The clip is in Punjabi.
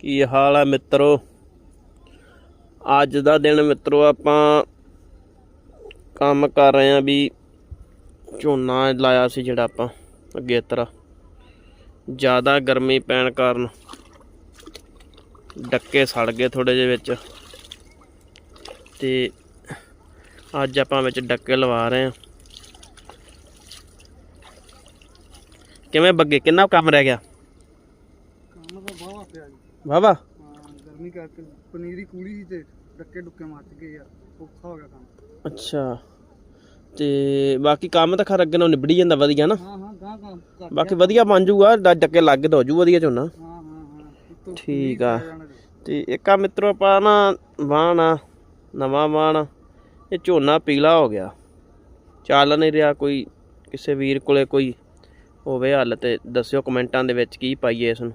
ਕੀ ਹਾਲ ਹੈ ਮਿੱਤਰੋ? ਅੱਜ ਦਾ ਦਿਨ ਮਿੱਤਰੋ ਆਪਾਂ ਕੰਮ ਕਰ ਰਹੇ ਆਂ ਵੀ ਝੋਨਾ ਲਾਇਆ ਸੀ ਜਿਹੜਾ ਆਪਾਂ ਅੱਗੇ ਤਰ੍ਹਾਂ ਜ਼ਿਆਦਾ ਗਰਮੀ ਪੈਣ ਕਾਰਨ ਡੱਕੇ ਸੜ ਗਏ ਥੋੜੇ ਜਿਹੇ ਵਿੱਚ। ਤੇ ਅੱਜ ਆਪਾਂ ਵਿੱਚ ਡੱਕੇ ਲਵਾ ਰਹੇ ਆਂ ਕਿਵੇਂ ਬੱਗੇ? ਕਿੰਨਾ ਕੰਮ ਰਹਿ ਗਿਆ? ਤਾਂ ਪਿਆ ਜੀ ਵਾਵਾ ਗਰਮੀ ਕਰਕੇ ਪਨੀਰੀ ਕੂਲੀ ਸੀ ਤੇ ਡੱਕੇ ਡੁੱਕੇ ਮੱਚ ਗਏ ਯਾਰ ਔਖਾ ਹੋ ਗਿਆ ਕੰਮ। ਅੱਛਾ ਤੇ ਬਾਕੀ ਕੰਮ ਤਾਂ ਖਰ ਅੱਗੇ ਨੂੰ ਨਿਬੜੀ ਜਾਂਦਾ ਵਧੀਆ ਨਾ। ਬਾਕੀ ਵਧੀਆ ਬਣ ਜੂਗਾ ਡ- ਡੱਕੇ ਲੱਗ ਦੋ ਜੂ ਵਧੀਆ ਝੋਨਾ। ਠੀਕ ਆ। ਤੇ ਇੱਕ ਆ ਮਿੱਤਰੋ ਆਪਾਂ ਨਾ ਵਾਣ ਆ ਨਵਾਂ ਵਾਣ ਇਹ ਝੋਨਾ ਪੀਲਾ ਹੋ ਗਿਆ। ਚੱਲ ਨਹੀਂ ਰਿਹਾ ਕੋਈ ਕਿਸੇ ਵੀਰ ਕੋਲੇ ਕੋਈ ਹੋਵੇ ਹੱਲ ਤੇ ਦੱਸਿਓ ਕਮੈਂਟਾਂ ਦੇ ਵਿੱਚ ਕੀ ਪਾਈਏ ਇਸ ਨੂੰ।